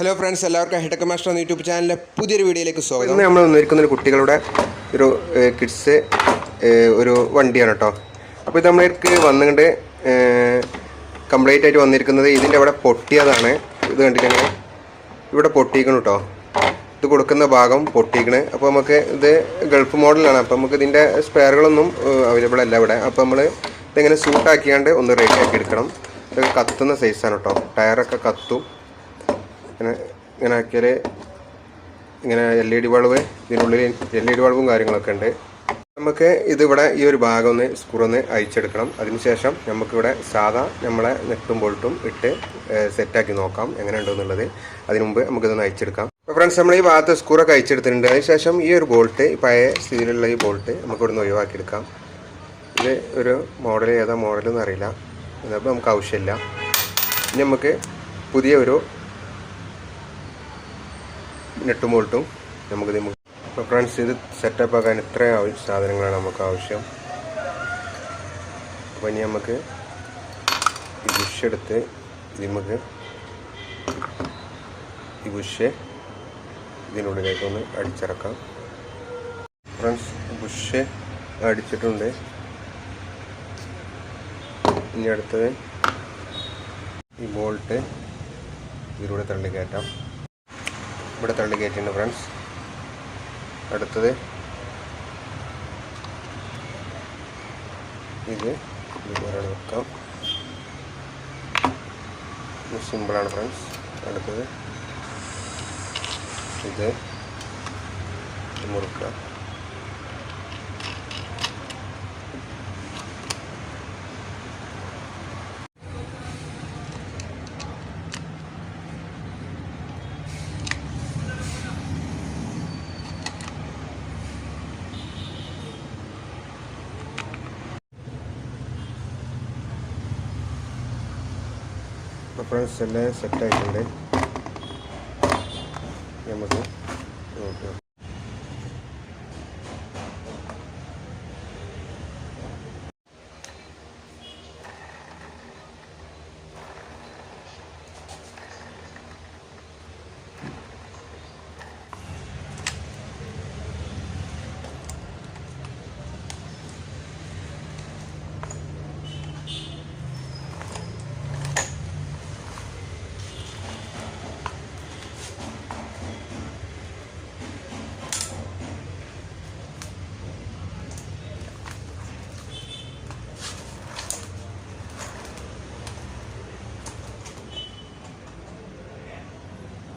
Hello friends എല്ലാവർക്കും ഹെഡക്ക് master എന്ന YouTube ചാനലിലെ പുതിയൊരു വീഡിയോയിലേക്ക് സ്വാഗതം. ഇന്ന് നമ്മൾ വന്നിരിക്കുന്ന കുട്ടികളുടെ ഒരു കിഡ്സ് ഒരു വണ്ടിയാണ് കേട്ടോ അപ്പോൾ ഇത് നമ്മൾക്ക് വന്നുകൊണ്ട് കംപ്ലീറ്റ് ആയിട്ട് വന്നിരിക്കുന്നത് ഇതിന്റെ അവിടെ പൊട്ടിയതാണ്. ഇത് കണ്ടിട്ടാണ് ഇവിടെ പൊട്ടിക്കണം കേട്ടോ ഇത് കൊടുക്കുന്ന ഭാഗം പൊട്ടിക്കണ്. അപ്പോൾ നമുക്ക് ഇത് ഗൾഫ് മോഡലാണ്. അപ്പോൾ നമുക്ക് ഇതിന്റെ സ്പെയറുകളൊന്നും അവൈലബിൾ അല്ല ഇവിടെ. അപ്പോൾ നമ്മൾ ഇതിങ്ങനെ സൂട്ടാക്കിയാണ്ട് ഒന്ന് റെഡി ആക്കി എടുക്കണം. ഇതൊക്കെ കത്തുന്ന സൈസാണ് കേട്ടോ ടയറൊക്കെ കത്തും. ഇങ്ങനെ ഇങ്ങനെ ആക്കിയാൽ ഇങ്ങനെ എൽ ഇ ഡി ബൾബ് ഇതിനുള്ളിൽ എൽ ഇ ഡി ബൾബും കാര്യങ്ങളൊക്കെ ഉണ്ട്. നമുക്ക് ഇതിവിടെ ഈ ഒരു ഭാഗം ഒന്ന് സ്ക്രൂ ഒന്ന് അയച്ചെടുക്കണം അതിനുശേഷം നമുക്കിവിടെ സാധാ നമ്മളെ നെട്ടും ബോൾട്ടും ഇട്ട് സെറ്റാക്കി നോക്കാം എങ്ങനെ ഉണ്ടെന്നുള്ളത് അതിന് മുമ്പ് നമുക്കിതൊന്ന് അയച്ചെടുക്കാം അപ്പോൾ ഫ്രണ്ട്സ് നമ്മൾ ഈ ഭാഗത്ത് സ്ക്രൂറൊക്കെ അയച്ചെടുത്തിട്ടുണ്ട് അതിനുശേഷം ഈ ഒരു ബോൾട്ട് പഴയ സ്ഥിതിയിലുള്ള ഈ ബോൾട്ട് നമുക്ക് ഇവിടുന്ന് ഒഴിവാക്കിയെടുക്കാം. ഇത് ഒരു മോഡൽ ഏതാ മോഡൽ എന്നറിയില്ല അതപ്പോൾ നമുക്ക് ആവശ്യമില്ല. ഇനി നമുക്ക് പുതിയ ഒരു നെട്ടും ബോൾട്ടും നമുക്ക് അപ്പോൾ ഫ്രണ്ട്സ് ഇത് സെറ്റപ്പ് ആക്കാൻ ഇത്രയും സാധനങ്ങളാണ് നമുക്ക് ആവശ്യം. അപ്പോൾ ഇനി നമുക്ക് ഈ ബുഷ് എടുത്ത് നമുക്ക് ഈ ബുഷ് ഇതിനുള്ളിലേക്ക് ഒന്ന് അടിച്ചിറക്കാം. ഫ്രണ്ട്സ് ബുഷ് അടിച്ചിട്ടുണ്ട്. ഇനി അടുത്തത് ഈ ബോൾട്ട് ഇതിലൂടെ തള്ളി കയറ്റാം. ഇവിടെ തള്ളി കയറ്റിണ്ട് ഫ്രണ്ട്സ് അടുത്തത്. ഇത് ഇതുപോലെ വെക്കാം. സിമ്പിളാണ് ഫ്രണ്ട്സ് അടുത്തത്. ഇത് മുറുക്കുക. അപ്പോൾ ഫ്രണ്ട്സ് എല്ലാം സെറ്റായിട്ടുണ്ട് നമുക്ക് നോക്കാം